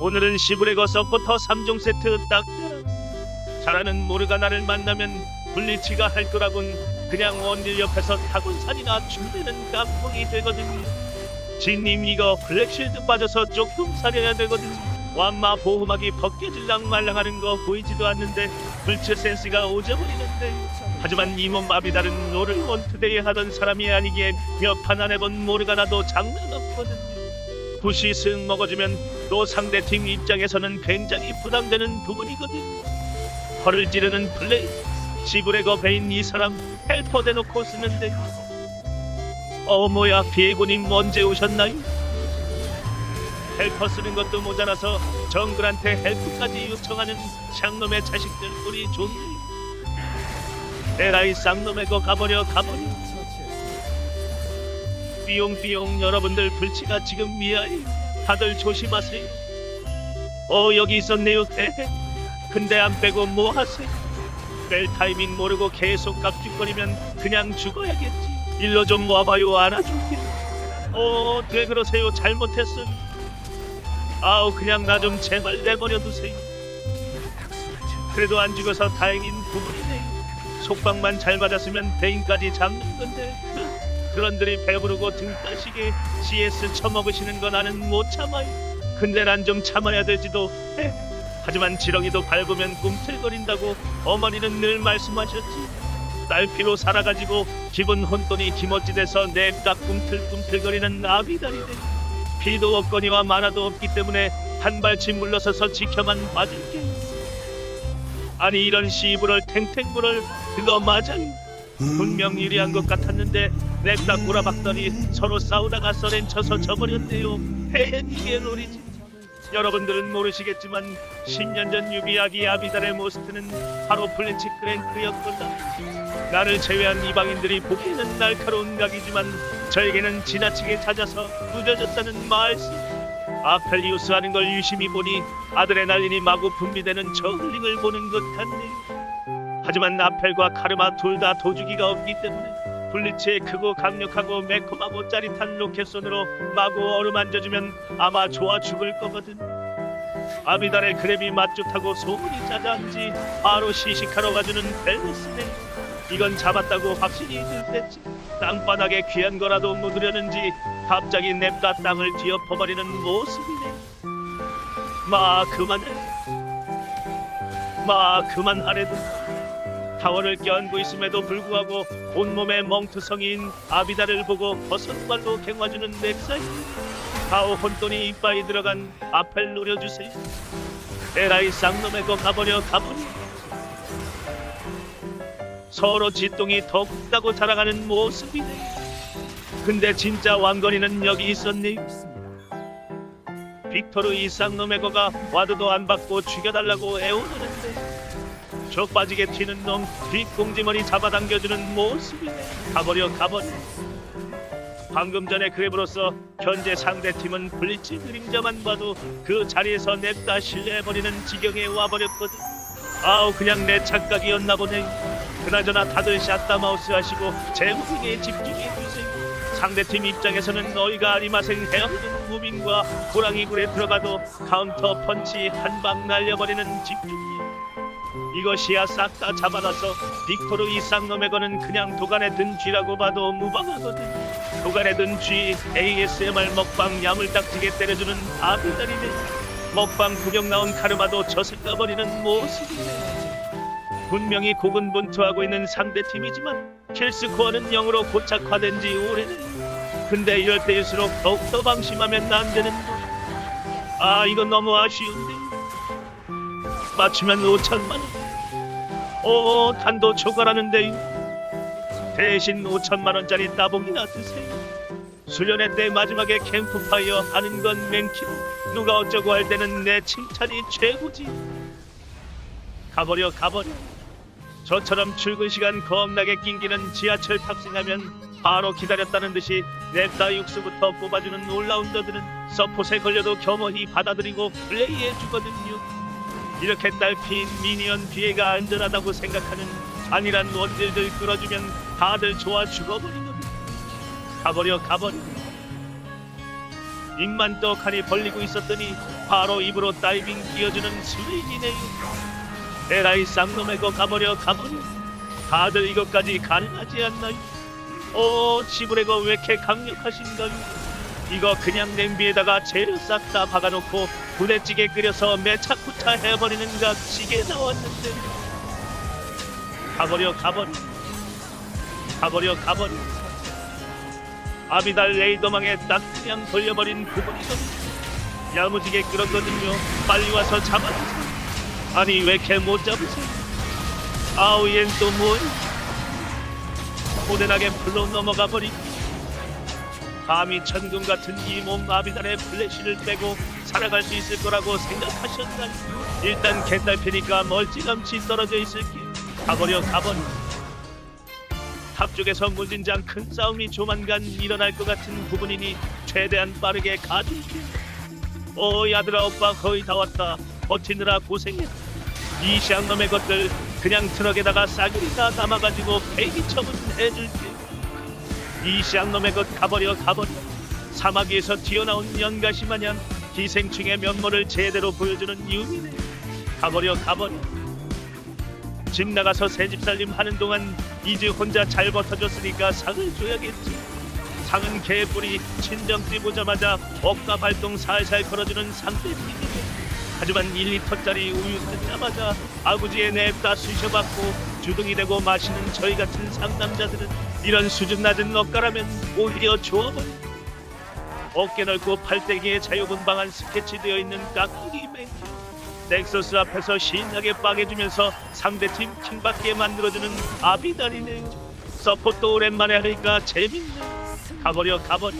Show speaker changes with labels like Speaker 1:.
Speaker 1: 오늘은 시브레거 서포터 3종 세트 딱 잘하는 모르가나를 만나면 블리치가 할 거라곤 그냥 원딜 옆에서 타곤살이나 준비는 깜뽕이 되거든요 진님 이거 블랙실드 빠져서 조금 사려야 되거든요 완마 보호막이 벗겨질랑 말랑하는 거 보이지도 않는데 불츠 센스가 오져버리는데. 하지만 이몸 아비달은 롤을 원투데이 하던 사람이 아니기에 몇 판 안 해본 모르가나도 장난 없거든요 쓱 먹어주면 또 상대팀 입장에서는 굉장히 부담되는 부분이거든. 허를 찌르는 플레이. 시브레 거 베인 이 사람 헬퍼 대놓고 쓰는데. 어 뭐야 비에고님 언제 오셨나요? 헬퍼 쓰는 것도 모자라서 정글한테 헬프까지 요청하는 샹놈의 자식들 우리 좋네. 에라이 쌍놈의 거 가버려 가버려. 삐용삐용 여러분들 불치가 지금 미아이. 다들 조심하세요. 어 여기 있었네요. 헤헤 근데 안 빼고 뭐 하세요? 뺄 타이밍 모르고 계속 깝죽거리면 그냥 죽어야겠지. 일로 좀 와봐요 안아줄게. 어왜 그러세요? 잘못했어요. 아우 그냥 나 좀 제발 내버려 두세요. 그래도 안 죽어서 다행인 부분이네요 속박만 잘 받았으면 대인까지 잡는 건데 그런들이 배부르고 등 따시게 CS 처먹으시는 거 나는 못 참아요. 근데 난 좀 참아야 되지도 해. 하지만 지렁이도 밟으면 꿈틀거린다고 어머니는 늘 말씀하셨지. 딸피로 살아가지고 기분 혼돈이 기멋지돼서 냅다 꿈틀꿈틀거리는 아비다리 돼. 피도 없거니와 만화도 없기 때문에 한 발치 물러서서 지켜만 봐줄게. 아니 이런 씨부럴 탱탱부럴 그거 맞아요. 분명 유리한 것 같았는데 냅다 꼬라박더니 서로 싸우다가 썰엔 쳐서 져버렸네요. 헤헤 이게 롤이지. 여러분들은 모르시겠지만 10년 전 유비아기 아비달의 모스트는 바로 플래치 크랭크였구나. 나를 제외한 이방인들이 보기에는 날카로운 각이지만 저에게는 지나치게 잦아서 무뎌졌다는 말씀. 아펠리우스 하는 걸 유심히 보니 아드레날린이 마구 분비되는 저글링을 보는 것 같네요. 하지만 아펠과 카르마 둘 다 도주기가 없기 때문에 블리츠의 크고 강력하고 매콤하고 짜릿한 로켓손으로 마구 어루만져주면 아마 좋아 죽을 거거든. 아비달의 그랩이 맛 좋다고 소문이 짜자한지 바로 시식하러 가주는 벨리스네. 이건 잡았다고 확신이 들 때지. 땅바닥에 귀한 거라도 묻으려는지 갑자기 냅다 땅을 뒤엎어버리는 모습이네. 마 그만해. 마 그만하래도. 타워를 껴안고 있음에도 불구하고 온몸에 멍투성이인 아비다를 보고 버섯발로 갱화주는 넥사이. 가오 혼돈이 이빠이 들어간 아펠 노려주세요 에라이 쌍놈의 거 가버려 가버려 서로 지똥이 더 굵다고 자랑하는 모습이네 근데 진짜 왕건이는 여기 있었니? 빅토르 이 쌍놈의 거가 와드도 안 받고 죽여달라고 애원하는데 적 빠지게 튀는 놈 뒷공지머리 잡아당겨주는 모습이네. 가버려 가버려. 방금 전에 그랩으로서 현재 상대 팀은 블리츠 그림자만 봐도 그 자리에서 냅다 실내버리는 지경에 와버렸거든. 아우 그냥 내 착각이었나 보네. 그나저나 다들 샷다 마우스 하시고 제 무빙에 집중해주세요. 상대팀 입장에서는 너희가 아리마생 헤엄는 무빙과 호랑이 굴에 들어가도 카운터 펀치 한 방 날려버리는 집중력 이것이야 싹 다 잡아놔서 빅토르 이 쌍놈의 거는 그냥 도간에 든 쥐라고 봐도 무방하거든. 도간에 든쥐 ASMR 먹방 야물딱지게 때려주는 아비다리네. 먹방 구경 나온 카르마도 젖을 까버리는 모습이네. 분명히 고군분투하고 있는 상대팀이지만 킬스코어는 0으로 고착화된 지 오래네 근데 이럴 때일수록 더욱더 방심하면 안 되는 거아 이건 너무 아쉬운데. 맞추면 5천만 원. 오 단도 초과라는데 대신 5천만 원짜리 따봉이나 드세요. 수련회 때 마지막에 캠프파이어 하는 건 맹키로 누가 어쩌고 할 때는 내 칭찬이 최고지. 가버려 가버려. 저처럼 출근 시간 겁나게 낑기는 지하철 탑승하면 바로 기다렸다는 듯이 냅다 육수부터 뽑아주는 올라운더들은 서폿에 걸려도 겸허히 받아들이고 플레이해 주거든요. 이렇게 딸피인 미니언 비애가 안전하다고 생각하는 안일한 원딜들 끌어주면 다들 좋아 죽어버리거든 가버려 가버려 입만 떡하니 벌리고 있었더니 바로 입으로 다이빙 끼워주는 스웨인이네요. 에라이 쌍놈의 거 가버려 가버려. 다들 이것까지 가능하지 않나요? 오 지브레거 왜 이렇게 강력하신가요? 이거 그냥 냄비에다가 재료 싹 다 박아놓고 부대찌개 끓여서 매차쿠차 해버리는 각시게 나왔는데. 가버려 가버려. 가버려 가버려. 아비달 레이더망에 딱 그냥 돌려버린 부분이거든 야무지게 끌었거든요. 빨리 와서 잡아주세요. 아니 왜 이렇게 못 잡으세요? 아우 얜또 뭐야 고대나게 풀로 넘어가 버리고 감히 천금 같은 이 몸 아비달의 플래시를 빼고 살아갈 수 있을 거라고 생각하셨나요? 일단 개딸피니까 멀찌감치 떨어져 있을게 가버려 가버려. 탑 쪽에서 무진장 큰 싸움이 조만간 일어날 것 같은 부분이니 최대한 빠르게 가줄게 오 야들아 오빠 거의 다 왔다. 버티느라 고생했다 이 샹놈의 것들 그냥 트럭에다가 싸그리 다 담아가지고 폐기 처분해줄게 이 쌍놈의 것 가버려 가버려. 사막 위에서 튀어나온 연가시 마냥 기생충의 면모를 제대로 보여주는 유미네 가버려 가버려. 집 나가서 새집 살림 하는 동안 이제 혼자 잘 버텨줬으니까 상을 줘야겠지. 상은 개뿔이 친정집 오자마자 억가 발동 살살 걸어주는 상대팀이네 하지만 1리터짜리 우유 듣자마자 아버지의 냅다 쑤셔받고 주둥이 되고 마시는 저희 같은 상남자들은 이런 수준 낮은 억가라면 오히려 좋아버려 어깨 넓고 팔대기에 자유분방한 스케치되어 있는 깍두기 맹주 넥서스 앞에서 신나게 빠개주면서 상대팀 킹받게 만들어주는 아비달이네요 서포트 오랜만에 하니까 재밌네. 가버려 가버려